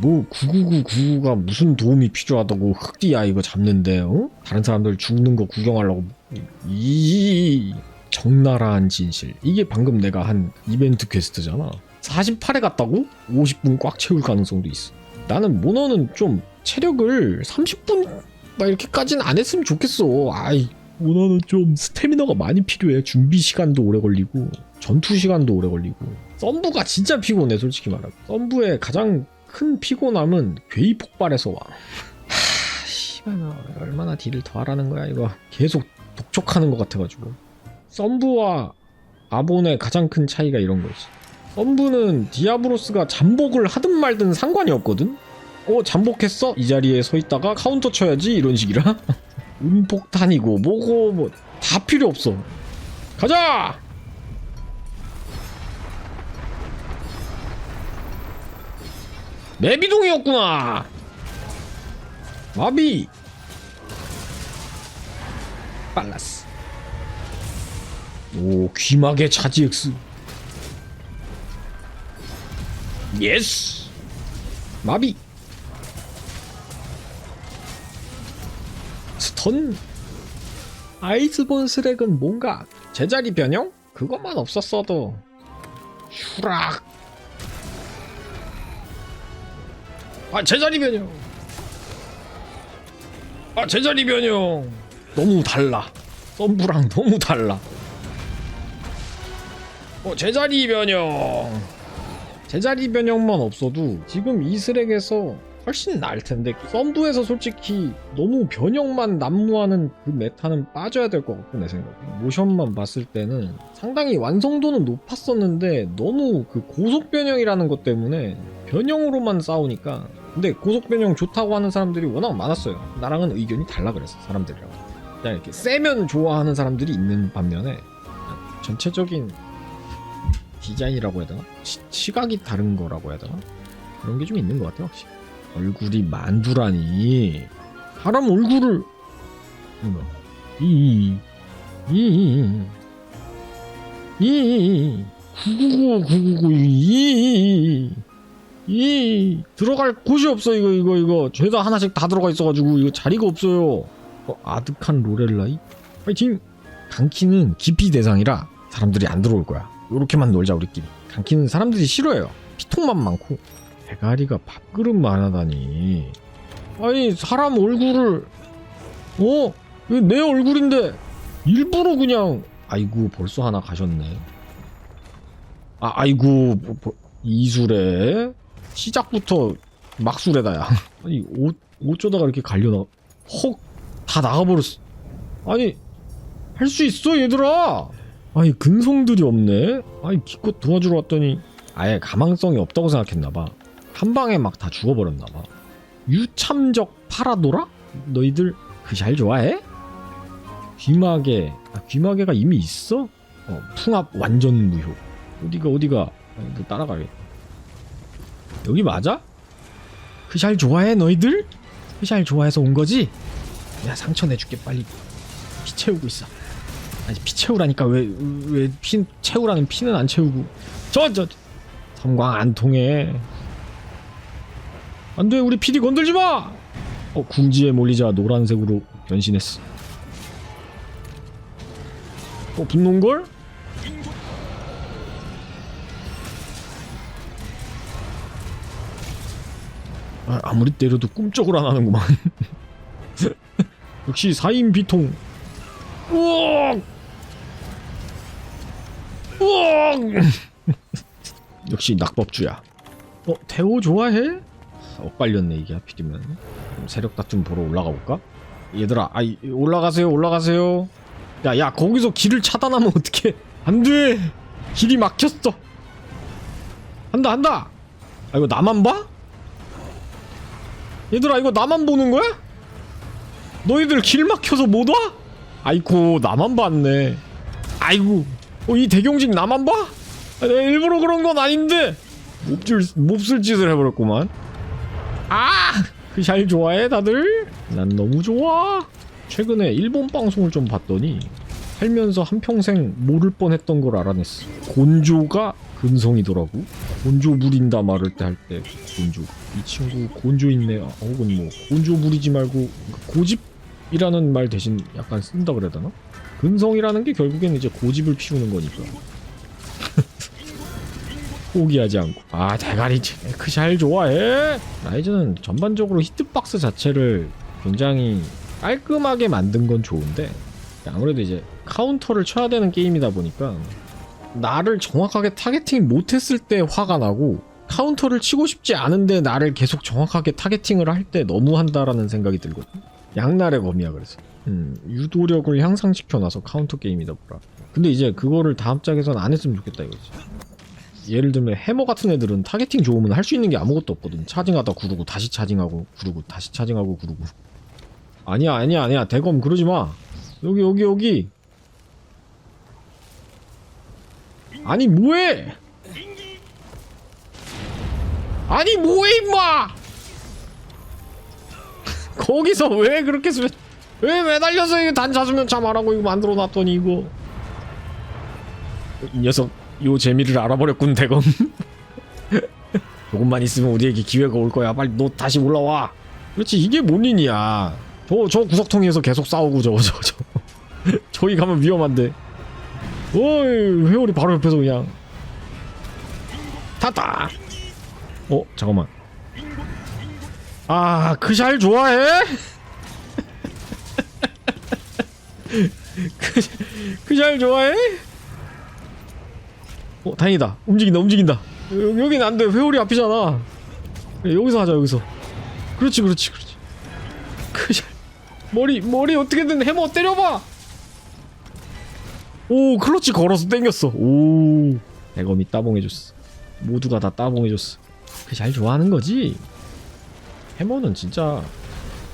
뭐 99999가 무슨 도움이 필요하다고 흑디야 이거 잡는데 어? 다른 사람들 죽는 거 구경하려고. 이 적나라한 진실. 이게 방금 내가 한 이벤트 퀘스트잖아. 48에 갔다고? 50분 꽉 채울 가능성도 있어. 나는 모너는 좀 체력을 30분 막 이렇게까지는 안 했으면 좋겠어. 아이 모너는 좀 스태미너가 많이 필요해. 준비 시간도 오래 걸리고 전투 시간도 오래 걸리고. 썸부가 진짜 피곤해 솔직히 말하면. 썸부의 가장 큰 피곤함은 괴이 폭발에서 와. 하, 씨발 나 얼마나 딜을 더 하라는 거야 이거. 계속 독촉하는 것 같아가지고. 썸부와 아본의 가장 큰 차이가 이런 거지. 썸부는 디아브로스가 잠복을 하든 말든 상관이 없거든? 어 잠복했어? 이 자리에 서 있다가 카운터 쳐야지 이런 식이라? 음폭탄이고 뭐고 뭐 다 필요 없어. 가자 내비동이었구나. 마비. 빨랐어. 오 귀마개 차지 X 예스. 마비. 스턴. 아이스본 스렉은 뭔가 제자리 변형? 그것만 없었어도. 슈락 아 제자리 변형 아 제자리 변형 너무 달라. 썸브랑 너무 달라. 어 제자리 변형 제자리 변형만 없어도 지금 이 스렉에서 훨씬 나을 텐데 썸브에서 솔직히 너무 변형만 난무하는 그 메타는 빠져야 될 것 같고 내 생각에. 모션만 봤을 때는 상당히 완성도는 높았었는데 너무 그 고속 변형이라는 것 때문에 변형으로만 싸우니까 근데 고속 변형 좋다고 하는 사람들이 워낙 많았어요 나랑은 의견이 달라 그랬어 사람들이랑 그냥 이렇게 세면 좋아하는 사람들이 있는 반면에 전체적인 디자인이라고 해야 되나? 시, 시각이 다른 거라고 해야 되나? 그런 게 좀 있는 것 같아요 확실히 얼굴이 만두라니 사람 얼굴을 뭐야 이이이 구구구 구구구 이이 들어갈 곳이 없어 이거 이거 이거. 죄다 하나씩 다 들어가 있어가지고 이거 자리가 없어요. 어, 아득한 로렐라이? 파이팅! 강키는 기피 대상이라 사람들이 안 들어올 거야. 요렇게만 놀자 우리끼리. 강키는 사람들이 싫어해요. 피통만 많고. 대가리가 밥그릇만 하다니. 아니 사람 얼굴을 어? 내 얼굴인데 일부러 그냥 아이고 벌써 하나 가셨네. 아 아이고 뭐, 뭐, 이술에 시작부터 막술에다야. 아니 옷 어쩌다가 이렇게 갈려나? 헉 다 나가버렸어 아니 할 수 있어 얘들아! 아니 근성들이 없네? 아니 기껏 도와주러 왔더니 아예 가망성이 없다고 생각했나봐. 한 방에 막 다 죽어버렸나봐. 유참적 파라도라? 너희들 그 잘 좋아해? 귀마개 아, 귀마개가 이미 있어? 어, 풍압 완전 무효. 어디가 어디가? 아, 따라가겠다 여기 맞아? 그잘 좋아해 너희들? 그잘 좋아해서 온 거지? 내가 상처 내줄게 빨리 피 채우고 있어 아니 피 채우라니까 왜 왜 피 채우라는 피는 안 채우고 저 저 섬광 안 통해 안돼 우리 PD 건들지 마! 어 궁지에 몰리자 노란색으로 변신했어 어 분노인걸? 아, 아무리 때려도 꿈쩍을 안 하는구만. 역시 4인 비통. 우엉! 우엉! 역시 낙법주야. 어 태호 좋아해? 엇갈렸네 이게 하필이면. 세력 다툼 보러 올라가 볼까? 얘들아 아이 올라가세요 올라가세요. 야 야 거기서 길을 차단하면 어떡해? 안 돼! 길이 막혔어. 한다 한다! 아 이거 나만 봐? 얘들아 이거 나만 보는 거야? 너희들 길 막혀서 못 와? 아이고 나만 봤네 아이고 어, 이 대경직 나만 봐? 아, 내가 일부러 그런 건 아닌데 몹질, 몹쓸 짓을 해버렸구만 아! 그 잘 좋아해 다들? 난 너무 좋아 최근에 일본 방송을 좀 봤더니 살면서 한평생 모를 뻔했던 걸 알아냈어 곤조가 근성이더라고 곤조 부린다 말을 때 할 때 곤조. 이 친구 곤조 있네. 아, 혹은 뭐 곤조 부리지 말고 고집이라는 말 대신 약간 쓴다 그래야 되나? 근성이라는 게 결국엔 이제 고집을 피우는 거니까. 포기하지 않고. 아 대가리 제크샬 좋아해. 라이즈는 전반적으로 히트박스 자체를 굉장히 깔끔하게 만든 건 좋은데 아무래도 이제 카운터를 쳐야 되는 게임이다 보니까 나를 정확하게 타겟팅 못했을 때 화가 나고 카운터를 치고 싶지 않은데 나를 계속 정확하게 타겟팅을 할 때 너무 한다라는 생각이 들거든 양날의 검이야 그래서. 음, 유도력을 향상시켜놔서 카운터 게임이다 보라. 근데 이제 그거를 다음 짝에선 안 했으면 좋겠다 이거지. 예를 들면 해머 같은 애들은 타겟팅 좋으면 할 수 있는 게 아무것도 없거든. 차징하다 구르고 다시 차징하고 구르고 다시 차징하고 구르고. 아니야 아니야 아니야. 대검 그러지 마. 여기 여기 여기 아니 뭐해? 아니 뭐해 임마? 거기서 왜 그렇게 수... 왜 매달려서 이거 단 잡으면 참하라고 이거 만들어 놨더니 이거. 이 녀석 요 재미를 알아버렸군 대검. 조금만 있으면 우리에게 기회가 올 거야. 빨리 너 다시 올라와. 그렇지 이게 뭔 일이야? 저, 저 구석통에서 계속 싸우고 저거 저거 저거 저기 가면 위험한데 어이 회오리 바로 옆에서 그냥. 탔다. 어 잠깐만. 아 그샬 좋아해? 그, 그샬 좋아해? 어 다행이다. 움직인다 움직인다. 여, 여긴 안돼. 회오리 앞이잖아. 여기서 하자 여기서. 그렇지 그렇지 그렇지. 그샬 머리 머리 어떻게든 해머 때려봐 오 클러치 걸어서 땡겼어. 오. 대검이 따봉해줬어. 모두가 다 따봉해줬어. 그 잘 좋아하는 거지? 해머는 진짜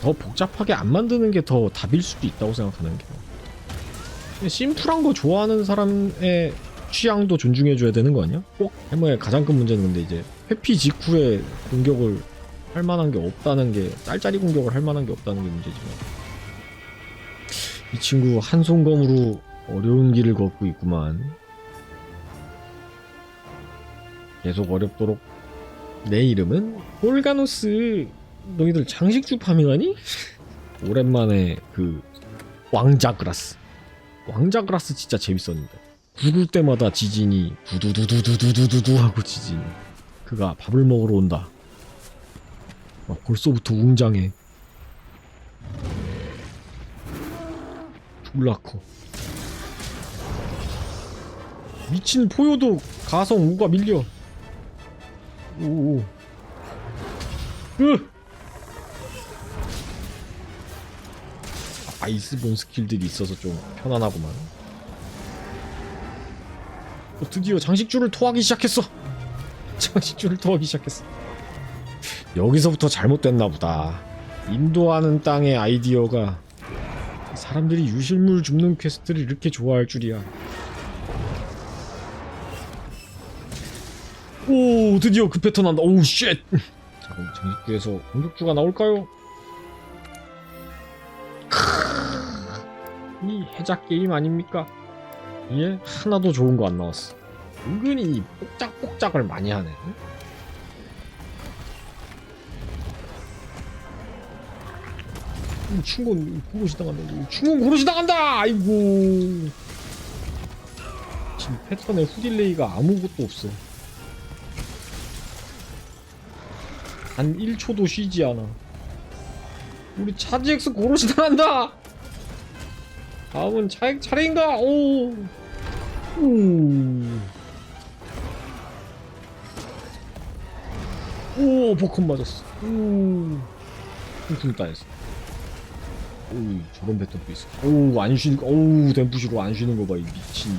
더 복잡하게 안 만드는 게 더 답일 수도 있다고 생각하는 게. 심플한 거 좋아하는 사람의 취향도 존중해줘야 되는 거 아니야? 꼭 해머의 가장 큰 문제는 근데 이제 회피 직후에 공격을 할 만한 게 없다는 게 짤짤이 공격을 할 만한 게 없다는 게 문제지만. 이 친구 한 손검으로 어려운 길을 걷고 있구만. 계속 어렵도록 내 이름은 폴가노스. 너희들 장식주 파밍하니? 오랜만에 그 왕자그라스. 왕자그라스 진짜 재밌었는데. 구를 때마다 지진이 두두두두두두두두 하고 지진. 그가 밥을 먹으러 온다. 아, 벌써부터 웅장해. 졸라 커. 미친 포효도 가성 우가 밀려. 오오. 으. 아이스본 스킬들이 있어서 좀 편안하구만. 어, 드디어 장식줄을 토하기 시작했어. 장식줄을 토하기 시작했어. 여기서부터 잘못됐나 보다. 인도하는 땅의 아이디어가 사람들이 유실물 줍는 퀘스트를 이렇게 좋아할 줄이야. 오 드디어 그 패턴 한다. 오우 쉣. 자 그럼 장식주에서 공격주가 나올까요? 크으, 이 해작 게임 아닙니까? 예? 하나도 좋은 거 안 나왔어. 은근히 뽁짝뽁짝을 많이 하네. 오, 충곤 고로시 당한다. 오, 충곤 고로시 당한다! 아이고. 지금 패턴에 후딜레이가 아무것도 없어 단 1초도 쉬지 않아. 우리 차지엑스 고로시 당한다! 다음은 차, 차례인가? 오! 오! 오, 버컨 맞았어. 오! 풍풍 따였어. 오, 저런 패턴도 있어. 오, 안 쉬는, 오, 댐프시로 안 쉬는 거 봐, 이 미친.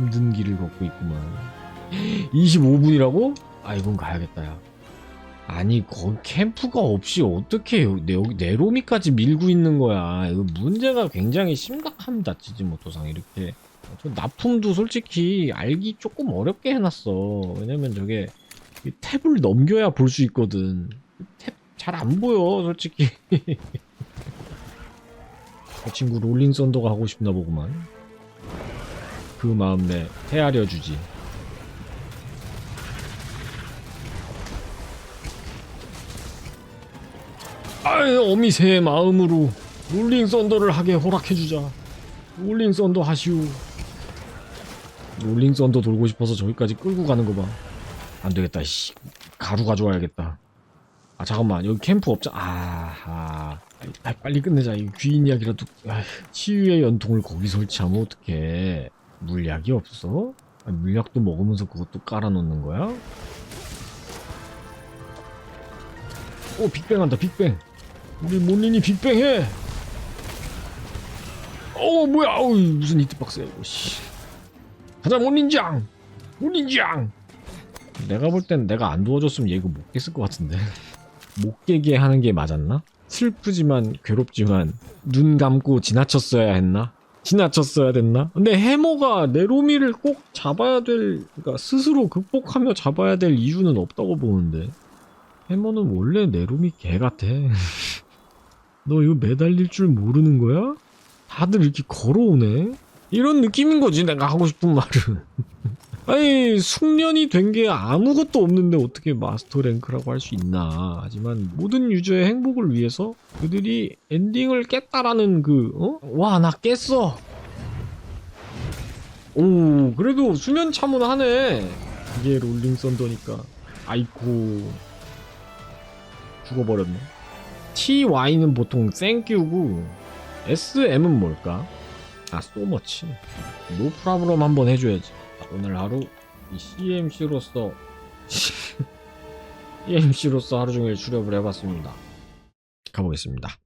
힘든 길을 걷고 있구만. 25분이라고? 아 이건 가야겠다 야. 아니 거기 캠프가 없이 어떻게 여기, 내로미까지 밀고 있는 거야? 이거 문제가 굉장히 심각합니다 지지모토상 이렇게. 저 납품도 솔직히 알기 조금 어렵게 해놨어. 왜냐면 저게 이 탭을 넘겨야 볼 수 있거든. 탭 잘 안 보여 솔직히. 그 친구 롤링 썬더가 하고 싶나 보구만. 그 마음 내 헤아려 주지. 아이 어미새의 마음으로 롤링 썬더를 하게 허락해 주자. 롤링 썬더 하시오. 롤링 썬더 돌고 싶어서 저기까지 끌고 가는 거 봐. 안 되겠다. 씨. 가루 가져와야겠다. 아 잠깐만 여기 캠프 없자. 아하. 아, 빨리 끝내자. 이 귀인 이야기라도. 아휴, 치유의 연통을 거기 설치하면 어떡해. 물약이 없어? 아, 물약도 먹으면서 그것도 깔아놓는 거야? 오 빅뱅 한다 빅뱅. 우리 몬린이 빅뱅 해. 어 뭐야? 어우 무슨 히트박스야 이거. 씨. 가자 몬린장. 몬린장. 내가 볼 땐 내가 안 도와줬으면 얘 이거 못 깼을 것 같은데. 못 깨게 하는 게 맞았나? 슬프지만 괴롭지만 눈 감고 지나쳤어야 했나? 지나쳤어야 됐나? 근데 해머가 네로미를 꼭 잡아야 될, 그러니까 스스로 극복하며 잡아야 될 이유는 없다고 보는데. 해머는 원래 네로미 개 같아. 너 이거 매달릴 줄 모르는 거야? 다들 이렇게 걸어오네? 이런 느낌인 거지, 내가 하고 싶은 말은. 아니 숙련이 된 게 아무것도 없는데 어떻게 마스터 랭크라고 할 수 있나. 하지만 모든 유저의 행복을 위해서 그들이 엔딩을 깼다라는 그 어? 와 나 깼어. 오 그래도 수면 참은하네. 이게 롤링 썬더니까. 아이고 죽어버렸네. TY는 보통 땡큐고 SM은 뭘까? 아 소머치 노 프라브럼 한번 해줘야지 오늘 하루 이 CMC로서 CMC로서 하루 종일 수렵을 해봤습니다. 가보겠습니다.